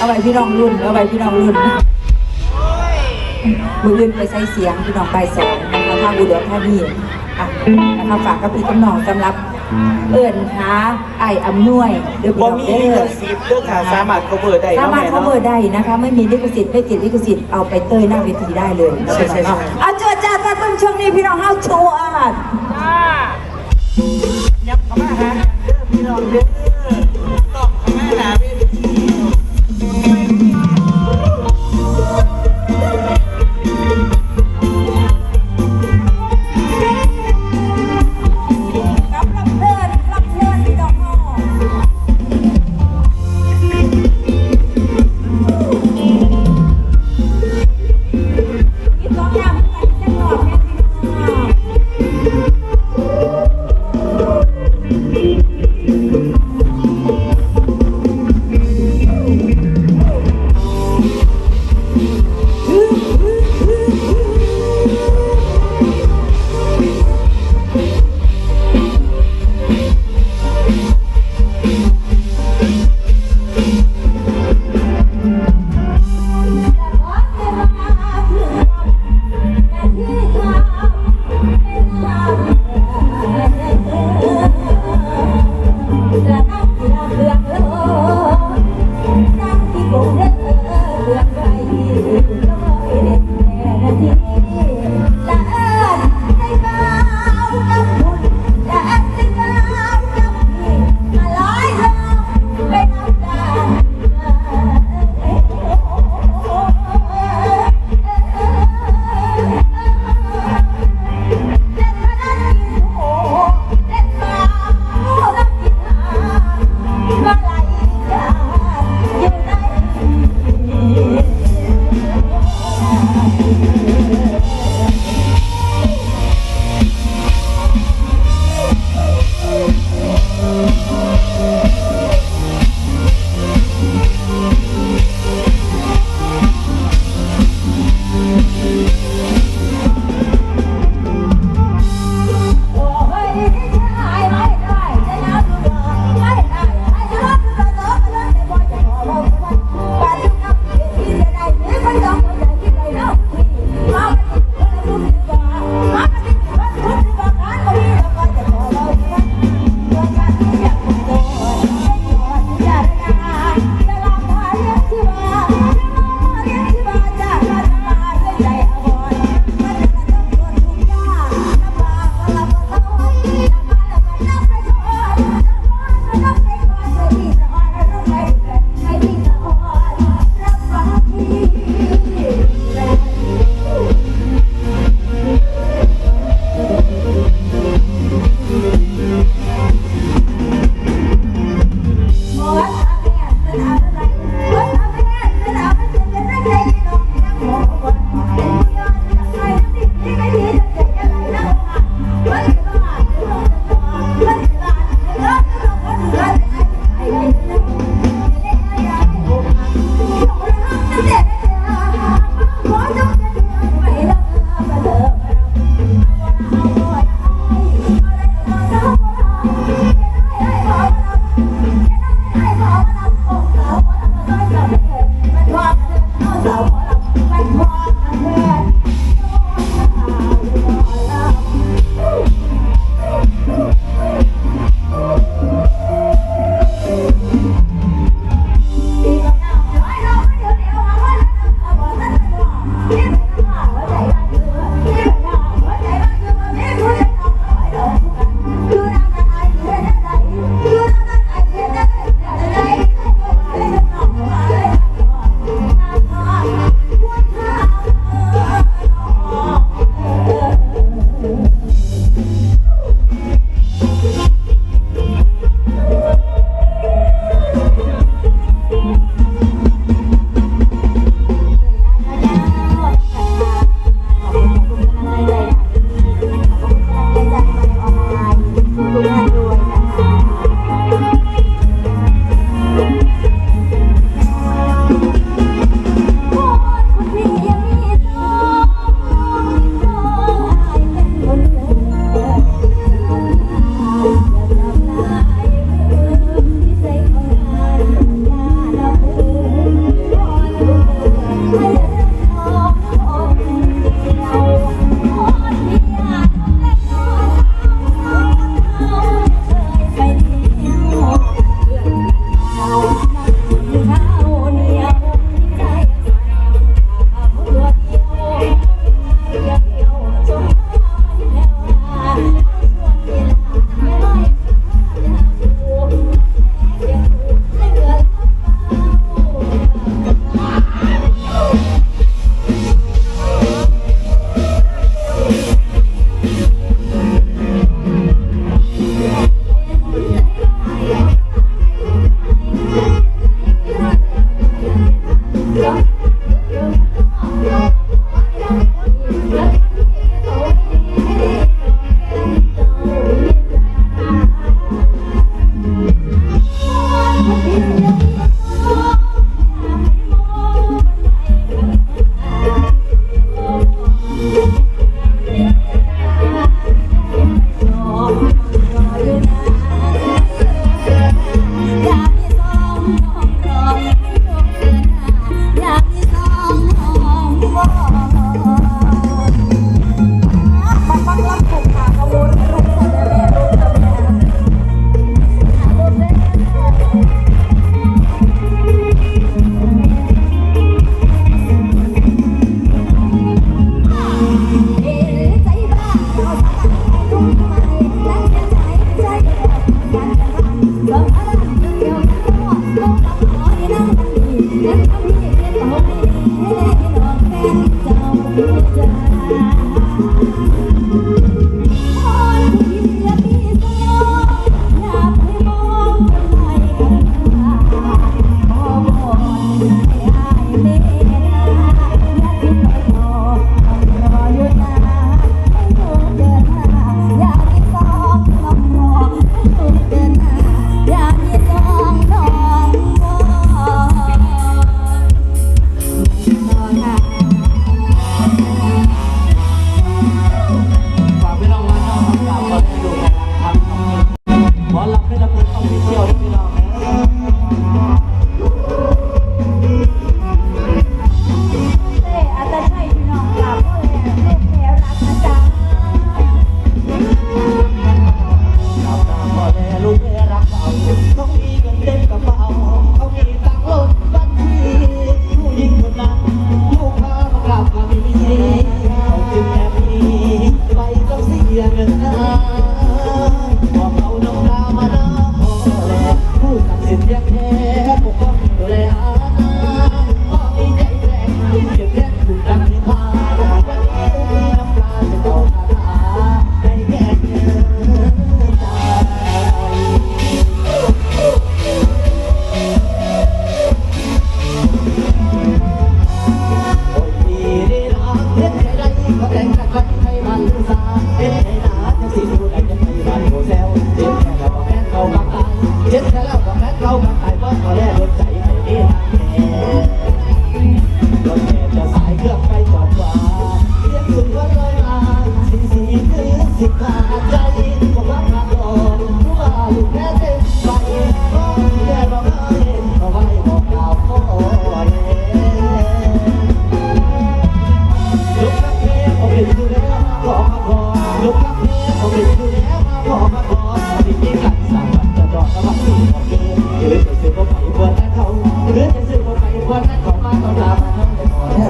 เอาไว้พี่น้องรุ่น เอาไว้พี่น้องรุ่นมืออื่นไปใส่เสียงพี่น้องไปสองนะคะทางอุดรธานีอะนะคะฝากกับพี่กับน้องสำหรับเอิญหาไอ้อำนวยเดือบ่มีลิขสิทธิ์เด้อค่ะสามารถ cover ได้สามารถเนาะแม่ cover เนาะได้นะคะ ไม่มีลิขสิทธิ์ไม่ติดลิขสิทธิ์เอาไปเต้ยหน้าเวทีได้เลยใช่ใช่ใช่เอาเจอจ้าจ้าต้นช่วงนี้พี่น้องเอาโชว์อาหารยับเข้ามาหาเด้อพี่น้องเด้อ สิ่งที่คุณอาจจะ ต้องลาไปทั้งหมด